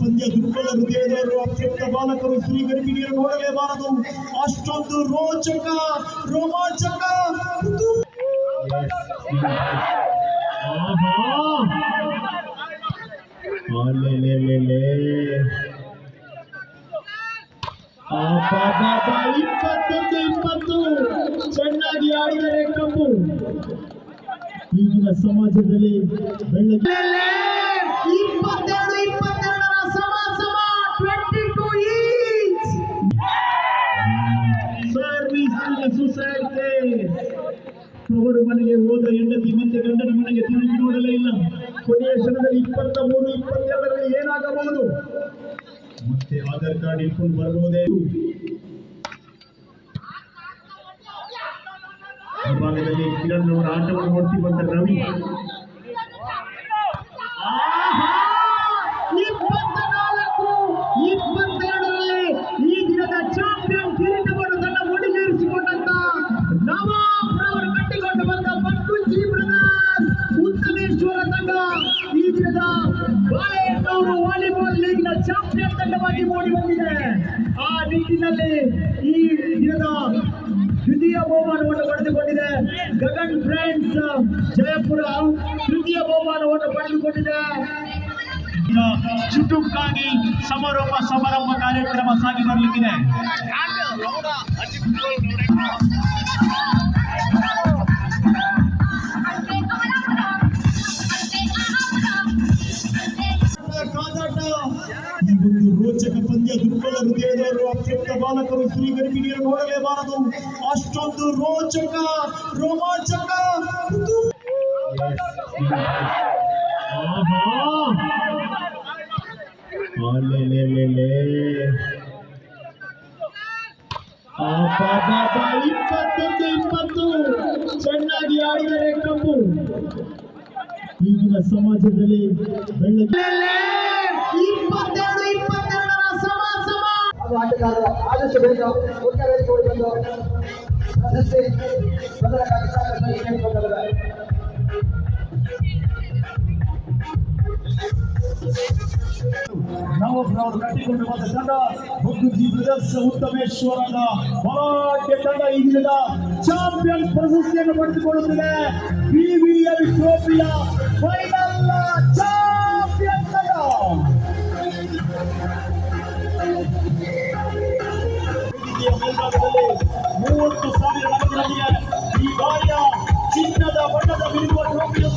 ಪಂದ್ಯ ದುರ್ಬಲ ಹೃದಯದವರು ಅತ್ಯಂತ ಬಾಲಕರು ಶ್ರೀ ನೋಡಲೇಬಾರದು. ಅಷ್ಟೊಂದು ರೋಚಕ, ರೋಮಾಂಚಕ ಇಪ್ಪತ್ತೊಂದು, ಇಪ್ಪತ್ತು. ಚೆನ್ನಾಗಿ ಆಡಿದರೆ ಕಪ್ಪು. ಈಗಿನ ಸಮಾಜದಲ್ಲಿ ಬೆಳಗ್ಗೆ ಮನೆಗೆ ಹೋದ ಹೆಂಡತಿ ಮತ್ತೆ ಗಂಡನ ಮನೆಗೆ ತಿರುಗಿ ನೋಡಲೇ ಇಲ್ಲ. ಕೊನೆಯ ಕ್ಷಣದಲ್ಲಿ ಇಪ್ಪತ್ತ ಮೂರು ಇಪ್ಪತ್ತೆರಡರಲ್ಲಿ ಏನಾಗಬಹುದು? ಮತ್ತೆ ಆಧಾರ್ ಕಾರ್ಡ್ ಇಟ್ಕೊಂಡು ಬರಬಹುದೇ? ಭಾಗದಲ್ಲಿ ಕಿರಣ್ ಅವರ ಆಟವನ್ನು ನೋಡ್ತಿ ಬಂದ ರವಿ. ಉತ್ತಮೇಶ್ವರ ತಂಡ ಈ ದಿನದ ಬಾಳೆಹಣ್ಣೂರು ವಾಲಿಬಾಲ್ ಲೀಗ್ನ ಚಾಂಪಿಯನ್ ತಂಡವಾಗಿ ಮೂಡಿ ಬಂದಿದೆ. ಆ ನಿಟ್ಟಿನಲ್ಲಿ ಈ ದಿನದ ದ್ವಿತೀಯ ಬಹುಮಾನವನ್ನು ಪಡೆದುಕೊಂಡಿದೆ. ಗಗನ್ ಫ್ರೆಂಡ್ಸ್ ಜಯಪುರ ತೃತೀಯ ಬಹುಮಾನವನ್ನು ಪಡೆದುಕೊಂಡಿದೆ. ಚುಟುಕಾಗಿ ಸಮಾರೋಪ ಸಮಾರಂಭ ಕಾರ್ಯಕ್ರಮ ಸಾಗಿ ಬರಲಿಕ್ಕಿದೆ. ಕಾದಾಟ ಈ ಒಂದು ರೋಚಕ ಪಂದ್ಯ ದುರ್ಬಲ ಹೃದಯದವರು ಅತ್ಯಂತ ಬಾಲಕರು ಶ್ರೀ ಗರ್ಭಿಣಿಯರು ನೋಡಲೇಬಾರದು ಅಷ್ಟೊಂದು ರೋಚಕ, ರೋಮಾಂಚಕ. ಇಪ್ಪತ್ತೊಂದು ಇಪ್ಪತ್ತು ಚೆನ್ನಾಗಿ ಆಡಿದರೆ ಕಪ್ಪು ಈಗಿನ ಸಮಾಜದಲ್ಲಿ ಬೆಳಗ್ಗೆ ಇಪ್ಪತ್ತೆರಡು ಇಪ್ಪತ್ತೆರಡರ ಸಮ ಸಮ ಹಾಗೂ ಆಟಗಾರರ ಆದಷ್ಟು ಬೇಗ ಮುಖ್ಯ ವೇದಿಕೆ ಬಂದು ಪ್ರಶಸ್ತಿ ಪ್ರದಾನಕ್ಕಾಗಿ ಸಾಕಷ್ಟು ಕೇಳಿಕೊಂಡಿದ್ದಾರೆ ನವಬ್ರವರು ಕಟ್ಟಿಕೊಂಡು ಬಂದ ತಂಡ ಬುದ್ಧಿ ಬ್ರದರ್ಸ್ ಉತ್ತಮೇಶ್ವರದ ಹೋರಾಟ ತಂಡ ಈ ದಿನದ ಚಾಂಪಿಯನ್ ಪ್ರಶಸ್ತಿಯನ್ನು ಪಡೆದುಕೊಳ್ಳುತ್ತಿದೆ ಬಿವಿಎಲ್ ಟ್ರೋಫಿಯ ಫೈನಲ್ ವೇದಿಕೆಯ ಮೇಲ್ಭಾಗದಲ್ಲಿ ಮೂವತ್ತು ಸಾವಿರ ಈ ಬಾರಿಯ ಚಿನ್ನದ ಬಣ್ಣದ ಬಿಡುವ ಟ್ರೋಫಿ